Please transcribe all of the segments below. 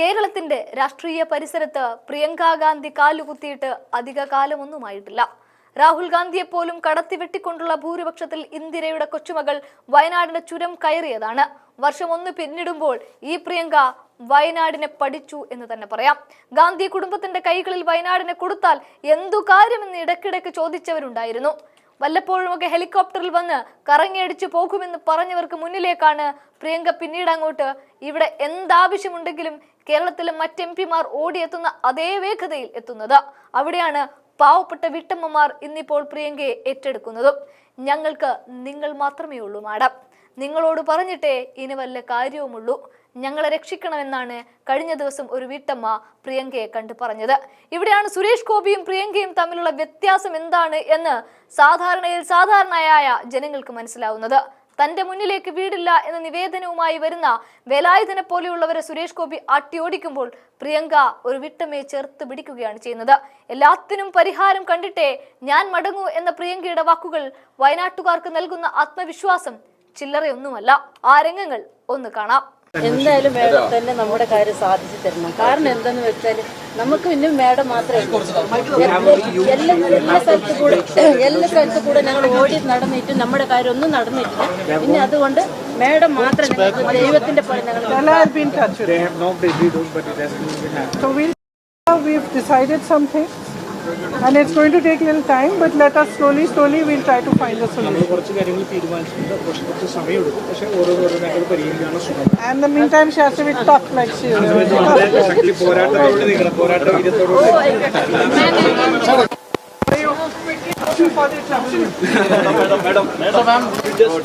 കേരളത്തിന്റെ രാഷ്ട്രീയ പരിസരത്ത് പ്രിയങ്ക ഗാന്ധി കാലുകുത്തിയിട്ട് അധിക കാലമൊന്നുമായിട്ടില്ല രാഹുൽ ഗാന്ധിയെ പോലും കടത്തി വെട്ടിക്കൊണ്ടുള്ള ഭൂരിപക്ഷത്തിൽ ഇന്ദിരയുടെ കൊച്ചുമകൾ വയനാടിന്റെ ചുരം കയറിയതാണ്. വർഷം ഒന്ന് പിന്നിടുമ്പോൾ ഈ പ്രിയങ്ക വയനാടിനെ പഠിച്ചു എന്ന് തന്നെ പറയാം. ഗാന്ധി കുടുംബത്തിന്റെ കൈകളിൽ വയനാടിനെ കൊടുത്താൽ എന്തു കാര്യമെന്ന് ഇടയ്ക്കിടയ്ക്ക് ചോദിച്ചവരുണ്ടായിരുന്നു. വല്ലപ്പോഴുമൊക്കെ ഹെലികോപ്റ്ററിൽ വന്ന് കറങ്ങിയടിച്ച് പോകുമെന്ന് പറഞ്ഞവർക്ക് മുന്നിലേക്കാണ് പ്രിയങ്ക പിന്നീട് അങ്ങോട്ട്. ഇവിടെ എന്താവശ്യമുണ്ടെങ്കിലും കേരളത്തിലെ മറ്റ് എം പിമാർ ഓടിയെത്തുന്ന അതേ വേഗതയിൽ എത്തുന്നത്. അവിടെയാണ് പാവപ്പെട്ട വീട്ടമ്മമാർ ഇന്നിപ്പോൾ പ്രിയങ്കയെ ഏറ്റെടുക്കുന്നതും. ഞങ്ങൾക്ക് നിങ്ങൾ മാത്രമേ ഉള്ളൂ മാഡം. നിങ്ങളോട് പറഞ്ഞിട്ടേ ഇനി വല്ല കാര്യവുമുള്ളൂ. ഞങ്ങളെ രക്ഷിക്കണമെന്നാണ് കഴിഞ്ഞ ദിവസം ഒരു വീട്ടമ്മ പ്രിയങ്കയെ കണ്ടു പറഞ്ഞത്. ഇവിടെയാണ് സുരേഷ് ഗോപിയും പ്രിയങ്കയും തമ്മിലുള്ള വ്യത്യാസം എന്താണ് എന്ന് സാധാരണയിൽ സാധാരണയായ ജനങ്ങൾക്ക് മനസ്സിലാവുന്നത്. തന്റെ മുന്നിലേക്ക് വീടില്ല എന്ന നിവേദനവുമായി വരുന്ന വേലായുധനെ പോലെയുള്ളവരെ സുരേഷ് ഗോപി അട്ടിയോടിക്കുമ്പോൾ പ്രിയങ്ക ഒരു വിട്ടമ്മയെ ചേർത്ത് പിടിക്കുകയാണ് ചെയ്യുന്നത്. എല്ലാത്തിനും പരിഹാരം കണ്ടിട്ടേ ഞാൻ മടങ്ങൂ എന്ന പ്രിയങ്കയുടെ വാക്കുകൾ വയനാട്ടുകാർക്ക് നൽകുന്ന ആത്മവിശ്വാസം ചില്ലറയൊന്നുമല്ല. ആ രംഗങ്ങൾ ഒന്ന് കാണാം. എന്തായാലും മേഡം തന്നെ നമ്മുടെ കാര്യം സാധിച്ചു തരണം. കാരണം എന്തെന്ന് വെച്ചാൽ നമുക്ക് പിന്നെ മേഡം മാത്രമേ ഉള്ളൂ. എല്ലാ എല്ലാ സ്ഥലത്തു കൂടെ എല്ലാ സ്ഥലത്തു കൂടെ ഞങ്ങൾ ഓടി നടന്നിട്ട് നമ്മുടെ കാര്യം ഒന്നും നടന്നിട്ടില്ല. പിന്നെ അതുകൊണ്ട് മേഡം മാത്രം ദൈവത്തിന്റെ പോലെ ഞങ്ങൾ we've decided something. And it's going to take little time, but let us slowly, slowly, we'll try to find the solution. And the meantime, she has to be tough like she is. exactly porata thodu for the travel. madam, madam, madam, ma'am, we just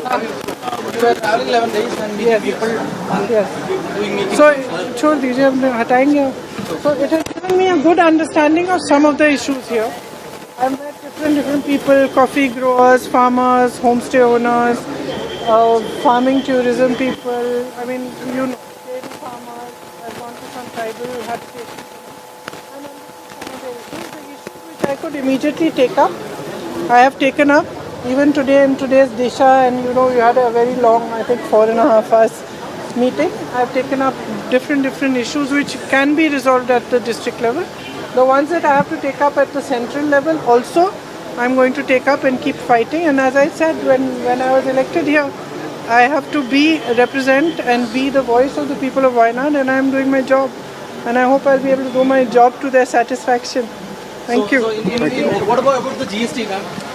we are traveling 11 days and we yes. people yes. doing meetings. So छोड़ दीजिए हम हटाएँगे So it has given me a good understanding of some of the issues here. I've met different different people, coffee growers, farmers, homestay owners, uh, farming tourism people. I mean, you know, dairy farmers. I've gone to some tribal habitations. And some of the issues. The issues which I could immediately take up, I have taken up. Even today in today's Disha, and you know, you had a very long, I think, four and a half hours meeting. I've taken up different different issues which can be resolved at the district level. The ones that I have to take up at the central level also, I'm going to take up and keep fighting. And as I said when when I was elected here, I have to be represent and be the voice of the people of Wayanad, and I am doing my job. And I hope I'll be able to do my job to their satisfaction. Thank you. So in, in, in, what about, about the GST, ma'am?